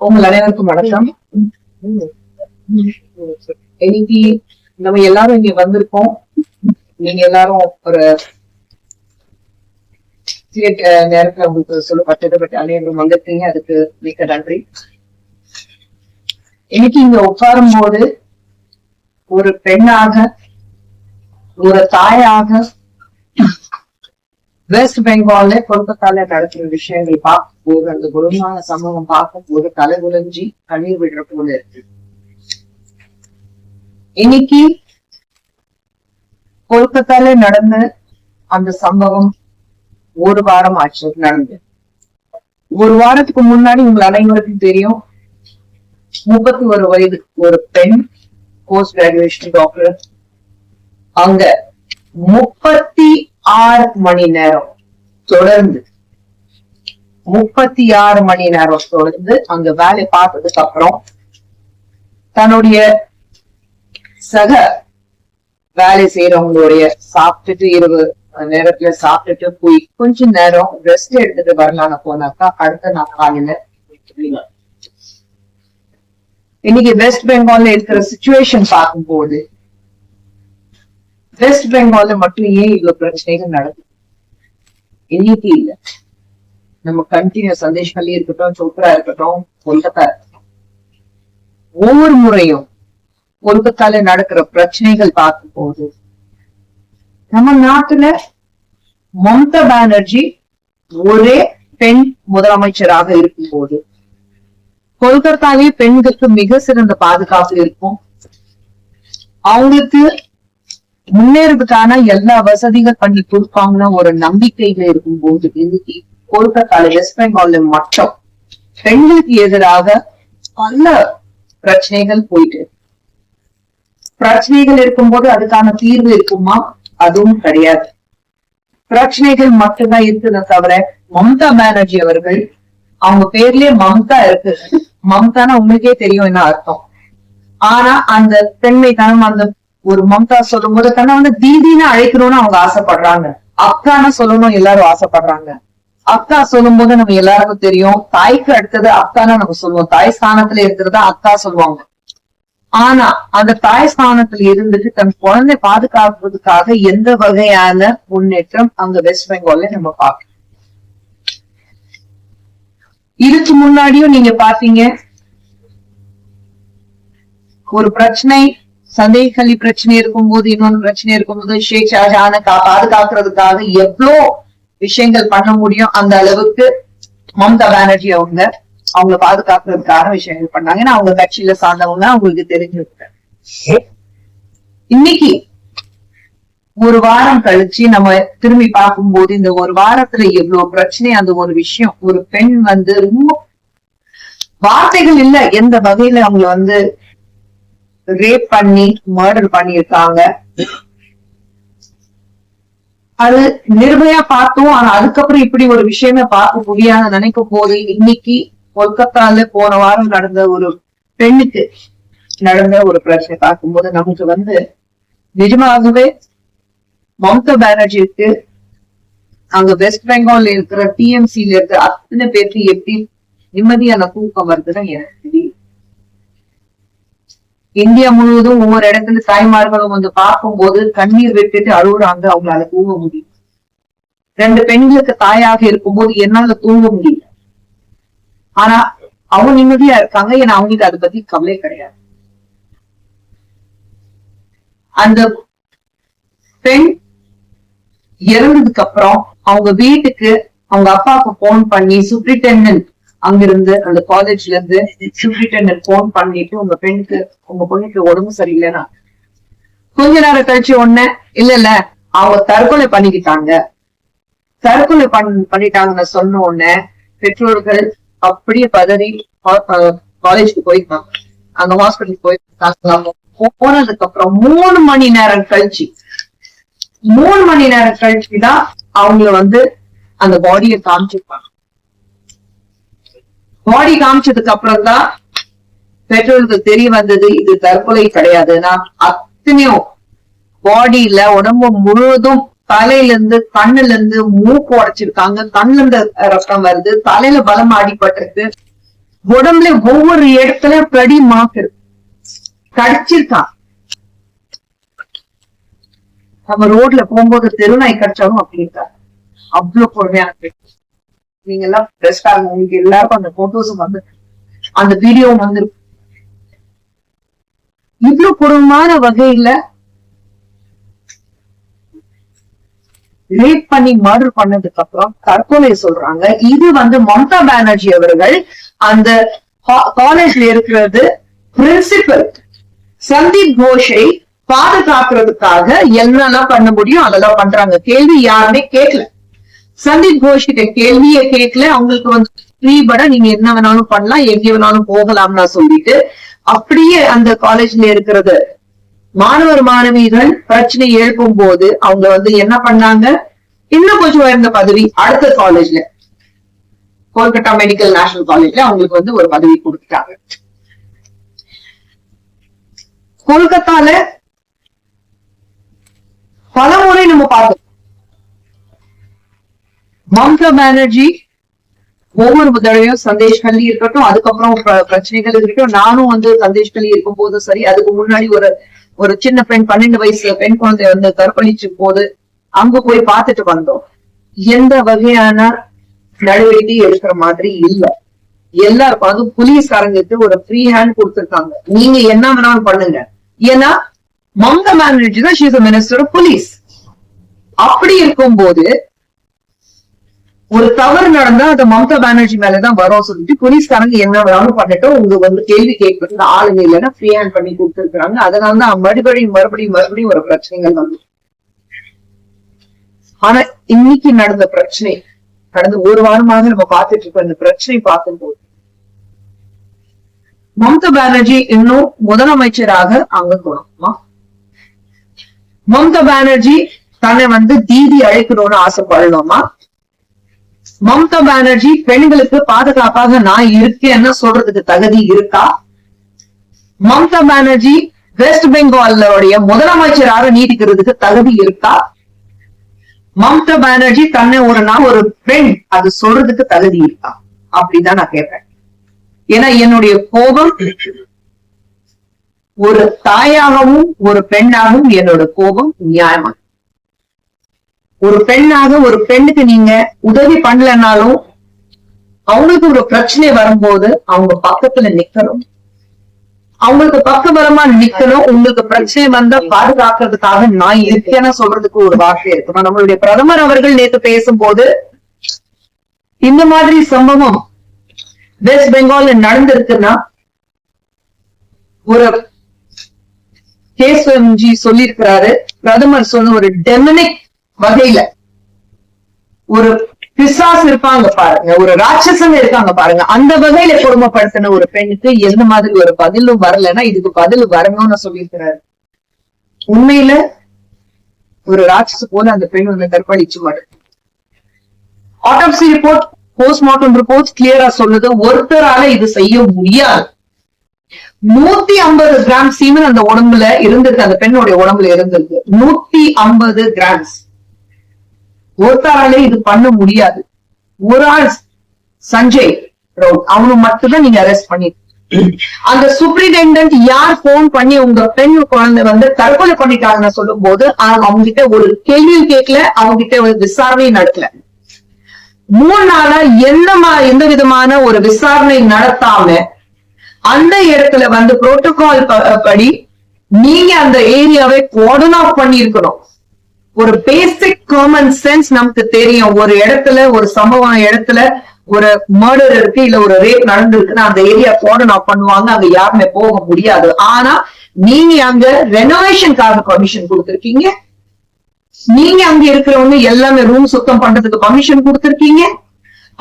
உங்கள் அனைவருக்கும் வணக்கம். இன்னைக்கு நம்ம எல்லாரும் இங்க வந்திருக்கோம். நீங்க எல்லாரும் ஒரு நேரத்துல உங்களுக்கு சொல்லப்பட்டது பட் அனைவரும் வந்திருக்கீங்க. அதுக்கு மிக்க நன்றி. இன்னைக்கு இங்க உட்காரும் போது ஒரு பெண்ணாக ஒரு தாயாக வெஸ்ட் பெங்கால்ல கொல்கத்தால நடக்கிற விஷயங்கள் பார்க்கும் போது அந்த குருமான சம்பவம் பார்க்கும் போது தலை உலஞ்சி கண்ணீர் விடுற போல இருக்கு. இன்னைக்கு கொல்கத்தால நடந்த அந்த சம்பவம் ஒரு வாரம் ஆச்சு நடந்து ஒரு வாரத்துக்கு முன்னாடி உங்கள் அனைவருக்கும் தெரியும் முப்பத்தி ஒரு வயது ஒரு பெண் போஸ்ட் கிராஜுவேஷன் டாக்டர் அங்க முப்பத்தி ஆறு மணி நேரம் தொடர்ந்து. முப்பத்தி ஆறு மணி நேரம் தொடர்ந்து அங்க வேலை பார்த்ததுக்கு அப்புறம் தன்னுடைய சக வேலை செய்யறவங்களுடைய சாப்பிட்டுட்டு இரவு நேரத்துல சாப்பிட்டுட்டு போய் கொஞ்ச நேரம் ரெஸ்ட் எடுத்துட்டு வரலான்னு போனாக்கா அடுத்த நாள் காலையில இன்னைக்கு வெஸ்ட் பெங்கால்ல இருக்கிற சுச்சுவேஷன் பார்க்கும்போது வெஸ்ட் பெங்கால்ல மட்டும் ஏன் இவ்வளவு பிரச்சனைகள் நடக்குது? இன்னைக்கு இல்ல. நம்ம கண்டினியூ சந்தேஷ்கல்லி இருக்கட்டும் சோப்ரா இருக்கட்டும் கொல்கத்தா இருக்கட்டும். ஒவ்வொரு முறையும் கொல்கத்தால நடக்கிற பிரச்சனைகள் பார்க்கும்போது நம்ம நாட்டுல மம்தா பானர்ஜி ஒரே பெண் முதலமைச்சராக இருக்கும் போது கொல்கத்தாலே பெண்களுக்கு மிக சிறந்த பாதுகாப்பு இருக்கும். அவங்களுக்கு முன்னேறதுக்கான எல்லா வசதிகள் பண்ணி கொடுப்பாங்கன்னா ஒரு நம்பிக்கையில இருக்கும்போது இன்னைக்கு கொல்கத்தால வெஸ்ட் பெங்கால்ல மட்டும்? பெண்களுக்கு எதிராக பல பிரச்சனைகள் போயிட்டு பிரச்சனைகள் இருக்கும்போது அதுக்கான தீர்வு இருக்குமா? அதுவும் கிடையாது. பிரச்சனைகள் மட்டும்தான் இருக்குதே தவிர மம்தா பானர்ஜி அவர்கள் அவங்க பேர்லயே மம்தா இருக்கு. மம்தானா உங்களுக்கே தெரியும் என்ன அர்த்தம். ஆனா அந்த பெண்மைத்தனம் அந்த ஒரு மம்தா சொல்லும் போது தன்னை வந்து தீதின்னு அழைக்கணும்னு அவங்க ஆசைப்படுறாங்க. அக்கான்னு சொல்லணும் எல்லாரும் ஆசைப்படுறாங்க. அக்கா சொல்லும் போது நம்ம எல்லாருக்கும் தெரியும். தாய்க்கு அடுத்தது அக்கான்னு நம்ம சொல்லுவோம். தாய் ஸ்தானத்துல இருக்கிறதா அக்கா சொல்லுவாங்க. ஆனா அந்த தாய் ஸ்தானத்துல இருந்துட்டு தன் குழந்தை பாதுகாப்பதுக்காக எந்த வகையான முன்னேற்றம் அங்க வெஸ்ட் பெங்கால்ல நம்ம பார்க்கணும். இதுக்கு முன்னாடியும் நீங்க பாத்தீங்க ஒரு பிரச்சனை சந்தேகலி பிரச்சனை இருக்கும்போது இன்னொன்று பிரச்சனை இருக்கும்போது ஷேக் ஷாஜான பாதுகாக்கிறதுக்காக எவ்வளோ விஷயங்கள் பண்ண முடியும் அந்த அளவுக்கு மம்தா பானர்ஜி அவங்க அவங்கள பாதுகாக்கிறதுக்கான விஷயங்கள் பண்ணாங்க. ஏன்னா அவங்க கட்சியில சார்ந்தவங்க அவங்களுக்கு தெரிஞ்சிருக்க இன்னைக்கு ஒரு வாரம் கழிச்சு நம்ம திரும்பி பார்க்கும்போது இந்த ஒரு வாரத்துல எவ்வளவு பிரச்சனை அந்த ஒரு விஷயம் ஒரு பெண் வந்து ரொம்ப வார்த்தைகள் இல்ல எந்த வகையில அவங்கள வந்து ரேப் பண்ணி மர்டர் பண்ணியிருக்காங்க. அது நிர்பயா பார்த்தோம். ஆனா அதுக்கப்புறம் இப்படி ஒரு விஷயமே பார்க்க முடியாது நினைக்கும் போது இன்னைக்கு கொல்கத்தால போன வாரம் நடந்த ஒரு பெண்ணுக்கு நடந்த ஒரு பிரச்சனை பார்க்கும்போது நமக்கு வந்து நிஜமாகவே மம்தா பானர்ஜிக்கு அங்க வெஸ்ட் பெங்கால்ல இருக்கிற டிஎம்சில இருக்கிற அத்தனை பேருக்கு எப்படி நிம்மதியான தூக்கம் வருதுன்னு எனக்கு தெரியும். இந்தியா முழுவதும் ஒவ்வொரு இடத்துல தாய்மார்களும் வந்து பார்க்கும்போது கண்ணீர் விட்டுட்டு அழுகுறாங்க. அவங்களால தூங்க முடியும் ரெண்டு பெண்களுக்கு தாயாக இருக்கும்போது என்னால தூங்க முடியல. ஆனா அவங்க நிம்மதியா இருக்காங்க. ஏன்னா அவங்களுக்கு அதை பத்தி கவலை கிடையாது. அந்த பெண் இறந்ததுக்கு அப்புறம் அவங்க வீட்டுக்கு அவங்க அப்பாவுக்கு போன் பண்ணி சூப்ரிண்டெண்டன்ட் அங்கிருந்து அந்த காலேஜ்ல இருந்து சூப்ரிண்டெண்டன்ட் போன் பண்ணிட்டு உங்க பெண்ணுக்கு உங்க பொண்ணுக்கு உடம்பு சரியில்லைன்னா கொஞ்ச நேரம் கழிச்சு ஒண்ணு இல்ல இல்ல அவங்க தற்கொலை பண்ணிக்கிட்டாங்க. தற்கொலை பண் பண்ணிட்டாங்கன்னு சொன்ன உடனே பெற்றோர்கள் அப்படியே பதறி காலேஜுக்கு போயிருக்காங்க அந்த ஹாஸ்பிட்டலுக்கு போயிருக்காங்க போனதுக்கு அப்புறம் மூணு மணி நேரம் கழிச்சு மூணு மணி நேரம் கழிச்சுதான் அவங்கள வந்து அந்த பாடியை காமிச்சிருப்பாங்க. பாடி காமிச்சதுக்கு அப்புறம் தான் பெற்றோருக்கு தெரிய வந்தது இது தற்கொலை கிடையாதுன்னா அத்தனையும் பாடியில உடம்பு முழுவதும் தலையில இருந்து கண்ணுல இருந்து மூக்கு உடைச்சிருக்காங்க. கண்ணுல இருந்து ரத்தம் வருது தலையில பலம் அடிபட்டிருக்கு உடம்புல ஒவ்வொரு இடத்துல பிரடி மாக்கு கடிச்சிருக்கான் நம்ம ரோட்ல போகும்போது தெருநாய் கடிச்சாலும் அப்படி இருக்காரு அவ்வளவு பொறுமையான பெண். நீங்க எல்லாம் பெஸ்டா உங்களுக்கு எல்லாருக்கும் அந்த போட்டோஸும் வந்து அந்த வீடியோவும் வந்து இவ்வளவு கொடுமான வகையில ரேப் பண்ணி மர்டர் பண்ணதுக்கு அப்புறம் தற்கொலை சொல்றாங்க இது வந்து மம்தா பானர்ஜி அவர்கள் அந்த காலேஜ்ல இருக்கிறது பிரின்சிபல் சந்தீப் கோஷை பாதுகாக்கிறதுக்காக என்னெல்லாம் பண்ண முடியும் அதெல்லாம் பண்றாங்க. கேள்வி யாருமே கேட்கல. சந்தீப் கோஷ் கிட்ட கேள்வியே கேட்கல. அவங்களுக்கு வந்து ஃப்ரீபட நீங்க என்ன வேணாலும் பண்ணலாம் எங்க வேணாலும் போகலாம்னா சொல்லிட்டு அப்படியே அந்த காலேஜ்ல இருக்கிறது. மாணவர் மாணவிகள் பிரச்சனை எழுப்பும் போது அவங்க வந்து என்ன பண்ணாங்க? இன்னும் கொஞ்சம் உயர்ந்த பதவி அடுத்த காலேஜ்ல. கோல்கட்டா மெடிக்கல் நேஷனல் காலேஜ்ல அவங்களுக்கு வந்து ஒரு பதவி கொடுத்துட்டாங்க. கொல்கத்தால பல முறை நம்ம பார்த்தோம் மம்தா பானர்ஜி ஒவ்வொரு தடவையும் சந்தேஷ் கல்லி இருக்கட்டும் அதுக்கப்புறம் பிரச்சனைகள் இருக்கட்டும் நானும் வந்து சந்தேஷ் கல்லி இருக்கும் போதும் சரி அதுக்கு முன்னாடி ஒரு ஒரு சின்ன பெண் பன்னெண்டு வயசுல பெண் குழந்தை வந்து கற்பழிச்சு போது அங்க போய் பார்த்துட்டு வந்தோம். எந்த வகையான நடவடிக்கை எடுக்கிற மாதிரி இல்ல. எல்லாருக்கும் அதுவும் போலீஸ்காரங்களுக்கு ஒரு ஃப்ரீ ஹேண்ட் கொடுத்துருக்காங்க. நீங்க என்ன வேணாலும் பண்ணுங்க. ஏன்னா மம்தா பானர்ஜி தான் ஷீஸ் மினிஸ்டர் ஆஃப் போலீஸ் அப்படி இருக்கும்போது ஒரு தவறு நடந்தா அது மம்தா பானர்ஜி மேலதான் வரும் சொல்லிட்டு போலீஸ்காரங்க என்ன வேணாலும் பண்ணிட்டோம். உங்க வந்து கேள்வி கேட்கறது ஆளுங்க இல்லைன்னா ஃப்ரீ ஹேண்ட் பண்ணி கொடுத்துருக்காங்க அதனாலதான் மறுபடியும் மறுபடியும் மறுபடியும் ஒரு பிரச்சனைகள் வந்து. ஆனா இன்னைக்கு நடந்த பிரச்சனை கடந்த ஒரு வாரமாக நம்ம பார்த்துட்டு இருக்கோம் இந்த பிரச்சனை பார்க்கும்போது மம்தா பானர்ஜி இன்னும் முதலமைச்சராக அங்க கொடுக்குமா மம்தா பானர்ஜி தன்னை வந்து தீதி அழைக்கணும்னு ஆசைப்படணுமா? மம்தா பானர்ஜி பெண்களுக்கு பாதுகாப்பாக நான் இருக்கேன்னு சொல்றதுக்கு தகுதி இருக்கா? மம்தா பானர்ஜி வெஸ்ட் பெங்காலோடைய முதலமைச்சராக நீடிக்கிறதுக்கு தகுதி இருக்கா? மம்தா பானர்ஜி தன்னை ஒரு நான் ஒரு பெண் அது சொல்றதுக்கு தகுதி இருக்கா? அப்படிதான் நான் கேட்பேன். ஏன்னா என்னுடைய கோபம் ஒரு தாயாகவும் ஒரு பெண்ணாகவும் என்னோட கோபம் நியாயமா ஒரு பெண்ணாக ஒரு பெண்ணுக்கு நீங்க உதவி பண்ணலனாலும் அவங்களுக்கு ஒரு பிரச்சனை வரும்போது அவங்க பக்கத்துல நிக்கணும். அவங்களுக்கு பக்கபலமா நிக்கணும். உங்களுக்கு பிரச்சனை வந்தா பாதுகாக்கிறதுக்காக நான் இருக்கேன்னு சொல்றதுக்கு ஒரு வார்த்தை இருக்கணும் நம்மளுடைய பிரதமர் அவர்கள் நேத்து பேசும்போது இந்த மாதிரி சம்பவம் வெஸ்ட் பெங்கால்ல நடந்திருக்குன்னா ஒரு கேஸ்வரம்ஜி சொல்லியிருக்கிறாரு. பிரதமர் சொன்ன ஒரு டெமனிக் வகையில. ஒரு பிசாஸ் இருப்பாங்க பாருங்க ஒரு ராட்சசன் இருக்காங்க பாருங்க அந்த வகையில கொடுமைப்படுத்தின ஒரு பெண்ணுக்கு எந்த மாதிரி ஒரு பதிலும் வரலன்னா இதுக்கு பதில் வரணும்னு சொல்லியிருக்கிறாரு. உண்மையில ஒரு ராட்சச போல அந்த பெண் வந்து கற்பழிச்சு மாட்டேன் ஆட்டோப்சி ரிப்போர்ட் போஸ்ட்மார்ட்டம் ரிப்போர்ட் கிளியரா சொல்லுது ஒருத்தரால இது செய்ய முடியாது. நூத்தி ஐம்பது கிராம் சீமன் அந்த உடம்புல இருந்திருக்கு அந்த பெண்ணுடைய உடம்புல இருந்திருக்கு. நூத்தி ஐம்பது கிராம்ஸ். ஒருத்தராலே இது பண்ண முடியாது. ஒரு ஆள் சஞ்சய் ரவுட் அவனு மட்டும்தான் நீங்க அரெஸ்ட் பண்ணி அந்த சூப்பரிண்டென்டென்ட் யார் போன் பண்ணி உங்க பெண் குழந்தை வந்து தற்கொலை பண்ணிட்டாங்கன்னு சொல்லும் போது அவங்க கிட்ட ஒரு கேள்வியும் கேட்கல அவங்க கிட்ட ஒரு விசாரணையும் நடக்கல. மூணு நாளா எந்த மா- எந்த விதமான ஒரு விசாரணை நடத்தாம அந்த இடத்துல வந்து புரோட்டோகால் படி நீங்க அந்த ஏரியாவை கோடன் ஆஃப் பண்ணிருக்கணும் ஒரு பேசிக் காமன் சென்ஸ் நமக்கு தெரியும். ஒரு இடத்துல ஒரு சம்பவம் இடத்துல ஒரு மர்டர் இருக்கு இல்ல ஒரு ரேப் நடந்திருக்குன்னா அந்த ஏரியா போன பண்ணுவாங்க. அங்க யாருமே போக முடியாது. ஆனா நீங்க அங்க ரெனோவேஷனுக்காக பர்மிஷன் கொடுத்திருக்கீங்க. நீங்க அங்க இருக்கிறவங்க எல்லாமே ரூம் சுத்தம் பண்றதுக்கு பர்மிஷன் கொடுத்திருக்கீங்க.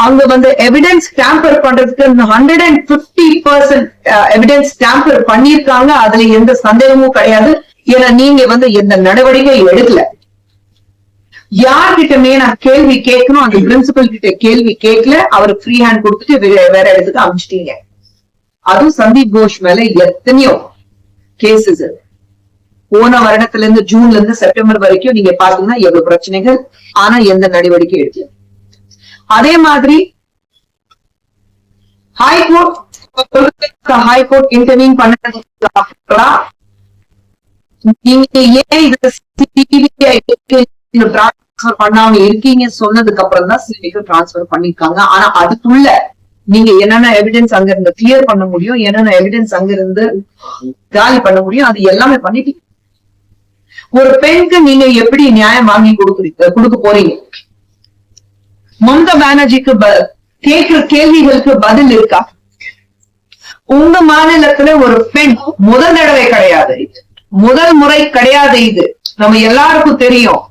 அங்க வந்து எவிடன்ஸ் டேம்பர் பண்றதுக்கு hundred and fifty percent evidence tamper பண்ணியிருக்காங்க. அதுல எந்த சந்தேகமும் கிடையாது. ஏன்னா நீங்க வந்து எந்த நடவடிக்கை எடுக்கல. யார்கிட்டமே நான் கேள்வி கேட்கணும் அந்த பிரின்சிபல் கிட்ட கேள்வி கேட்கல அவருக்கு ஃப்ரீ ஹேண்ட் கொடுத்துட்டு வேற இடத்துக்கு அனுப்பிச்சிட்டீங்க அதுவும் சந்தீப் கோஷ் மேல எத்தனையோ கேசஸ் போன வருடத்துல இருந்து ஜூன்ல இருந்து செப்டம்பர் வரைக்கும் நீங்க பாத்தீங்கன்னா எவ்வளவு பிரச்சனைகள் ஆனா எந்த நடவடிக்கை எடுக்கல. அதே மாதிரி ஹைகோர்ட் ஹைகோர்ட் இன்டர்வியூ பண்ணதுக்கு அப்புறம் நீங்க ஏன் இதை சிபிஐ நீங்க டிரான்ஸ்பர் பண்ணாம இருக்கீங்க சொன்னதுக்கு அப்புறம் தான் சிபிஐக்கு டிரான்ஸ்பர் பண்ணிருக்காங்க. ஆனா அதுக்குள்ள நீங்க என்னென்ன எவிடன்ஸ் அங்க இருந்து கிளியர் பண்ண முடியும் என்னென்ன எவிடன்ஸ் அங்க இருந்து காலி பண்ண முடியும் அது எல்லாமே பண்ணிட்டீங்க ஒரு பெண்க்கு நீங்க எப்படி நியாயம் வாங்கி கொடுக்குறீங்க கொடுக்க போறீங்க? மம்தா பானர்ஜிக்கு கேட்கிற கேள்விகளுக்கு பதில் இருக்கா? உங்க மாநிலத்துல ஒரு பெண் முதல் தடவை கிடையாது. முதல் முறை கிடையாது இது. நம்ம எல்லாருக்கும் தெரியும்.